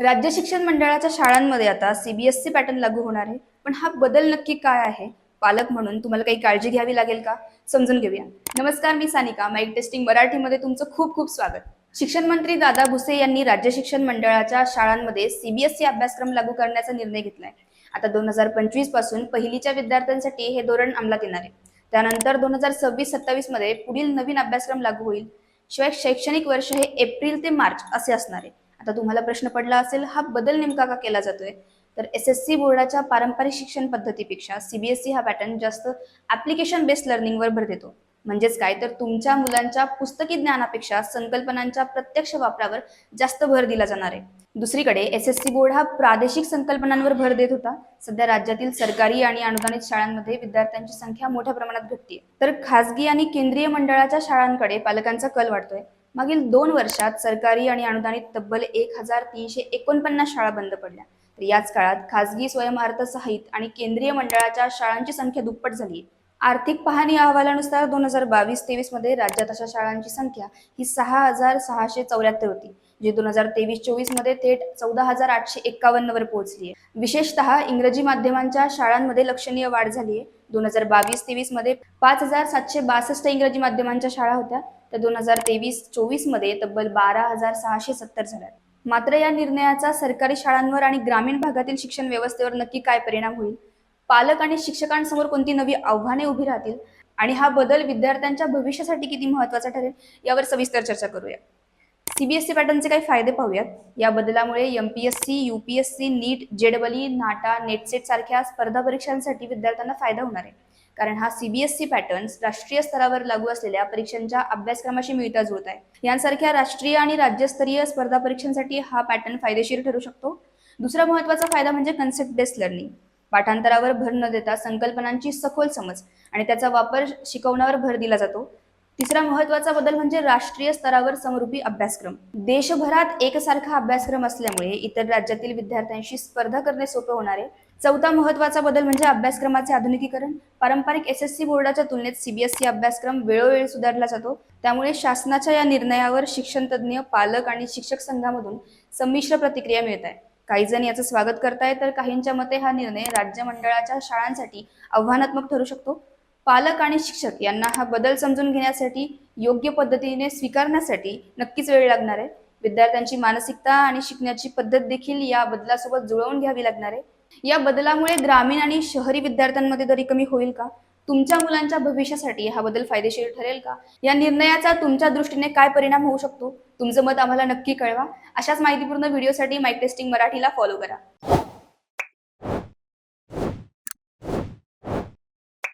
राज्य शिक्षण मंडळाच्या शाळांमध्ये आता सीबीएसई पॅटर्न लागू होणार आहे. पण हा बदल नक्की काय आहे? पालक म्हणून तुम्हाला काही काळजी घ्यावी लागेल का? समजून घेऊया. नमस्कार मी सानिका. माईक टेस्टिंग मराठीमध्ये तुमचं खूप खूप स्वागत. शिक्षण मंत्री दादा भुसे यांनी राज्य शिक्षण मंडळाच्या शाळांमध्ये सीबीएसई अभ्यासक्रम लागू करण्याचा निर्णय घेतलाय. आता दोन हजार पंचवीसपासून पहिलीच्या विद्यार्थ्यांसाठी हे धोरण अंमलात येणार आहे. त्यानंतर दोन हजार सव्वीस सत्तावीसमध्ये पुढील नवीन अभ्यासक्रम लागू होईल. शिवाय शैक्षणिक वर्ष हे एप्रिल ते मार्च असे असणार आहे. आता तुम्हाला प्रश्न पडला असेल हा बदल नेमका का केला जातोय? तर एस एस सी बोर्डाच्या पारंपरिक शिक्षण पद्धतीपेक्षा सीबीएसई हा पॅटर्न जास्त ऍप्लिकेशन बेस्ड लर्निंगवर भर देतो. म्हणजेच काय? तर तुमच्या मुलांच्या पुस्तकी ज्ञानापेक्षा संकल्पनांच्या प्रत्यक्ष वापरावर जास्त भर दिला जाणार आहे. दुसरीकडे एस एस सी बोर्ड हा प्रादेशिक संकल्पनांवर भर देत होता. सध्या राज्यातील सरकारी आणि अनुदानित शाळांमध्ये विद्यार्थ्यांची संख्या मोठ्या प्रमाणात घटते तर खासगी आणि केंद्रीय मंडळाच्या शाळांकडे पालकांचा कल वाढतोय. मागील दोन वर्षात सरकारी आणि अनुदानित तब्बल एक हजार तीनशे एकोणपन्नास शाळा बंद पडल्या. तर याच काळात खासगी स्वयंअर्थसहित आणि केंद्रीय मंडळाच्या शाळांची संख्या दुप्पट झाली. आर्थिक पाहणी अहवालानुसार दोन हजार बावीस तेवीसमध्ये राज्यात अशा शाळांची संख्या ही सहा हजार सहाशे चौऱ्याहत्तर होती जी दोन हजार तेवीस चोवीसमध्ये थेट चौदा हजार आठशे एक्कावन्न वर पोहोचली आहे. विशेषतः इंग्रजी माध्यमांच्या शाळांमध्ये लक्षणीय वाढ झाली आहे. दोन हजार बावीस तेवीसमध्ये पाच हजार सातशे बासष्ट इंग्रजी माध्यमांच्या शाळा होत्या. तर दोन हजार तेवीस चोवीसमध्ये तब्बल बारा हजार सहाशे सत्तर झाल्या. मात्र या निर्णयाचा सरकारी शाळांवर आणि ग्रामीण भागातील शिक्षण व्यवस्थेवर नक्की काय परिणाम होईल? पालक आणि शिक्षकांसमोर कोणती नवी आव्हाने उभी राहतील? आणि हा बदल विद्यार्थ्यांच्या भविष्यासाठी किती महत्त्वाचा ठरेल? यावर सविस्तर चर्चा करूया. सीबीएसई पॅटर्नचे काही फायदे पाहूयात. या बदलामुळे एमपीएससी युपीएससी नीट जेडबली नाटा नेटसेट सारख्या स्पर्धा परीक्षांसाठी विद्यार्थ्यांना फायदा होणार आहे. कारण हा सीबीएसई पॅटर्न राष्ट्रीय स्तरावर लागू असलेल्या परीक्षांच्या अभ्यासक्रमाशी मिळता जुळत आहे. यांसारख्या राष्ट्रीय आणि राज्यस्तरीय स्पर्धा परीक्षांसाठी हा पॅटर्न फायदेशीर ठरू शकतो. दुसरा महत्त्वाचा फायदा म्हणजे कन्सेप्ट बेस्ड लर्निंग पाठांतरावर भर न देता संकल्पनांची सखोल समज आणि त्याचा वापर शिकवण्यावर भर दिला जातो. तिसरा महत्त्वाचा बदल म्हणजे राष्ट्रीय स्तरावर समरूपी अभ्यासक्रम. देशभरात एकसारखा अभ्यासक्रम असल्यामुळे इतर राज्यातील विद्यार्थ्यांशी स्पर्धा करणे सोपे होणार आहे. चौथा महत्त्वाचा बदल म्हणजे अभ्यासक्रमाचे आधुनिकीकरण. पारंपरिक एस एस सी बोर्डाच्या तुलनेत सीबीएसई अभ्यासक्रम वेळोवेळी सुधारला जातो. त्यामुळे शासनाच्या या निर्णयावर शिक्षण तज्ज्ञ पालक आणि शिक्षक संघामधून संमिश्र प्रतिक्रिया मिळत आहे. काही जण याचं स्वागत करतायत तर काहींच्या मते हा निर्णय राज्य मंडळाच्या शाळांसाठी आव्हानात्मक ठरू शकतो. पालक आणि शिक्षक यांना हा बदल समजून घेण्यासाठी योग्य पद्धतीने स्वीकारण्यासाठी नक्कीच वेळ लागणार आहे. विद्यार्थ्यांची मानसिकता आणि शिकण्याची पद्धत देखील या बदलासोबत जुळवून घ्यावी लागणार आहे. या बदलामुळे ग्रामीण आणि शहरी विद्यार्थ्यांमध्ये तरी कमी होईल का? तुमच्या मुलांच्या भविष्यासाठी हा बदल फायदेशीर ठरेल का? या निर्णयाचा तुमच्या दृष्टीने काय परिणाम होऊ शकतो? तुमचं मत आम्हाला नक्की कळवा. अशाच माहितीपूर्ण व्हिडिओसाठी माईक टेस्टिंग मराठीला फॉलो करा.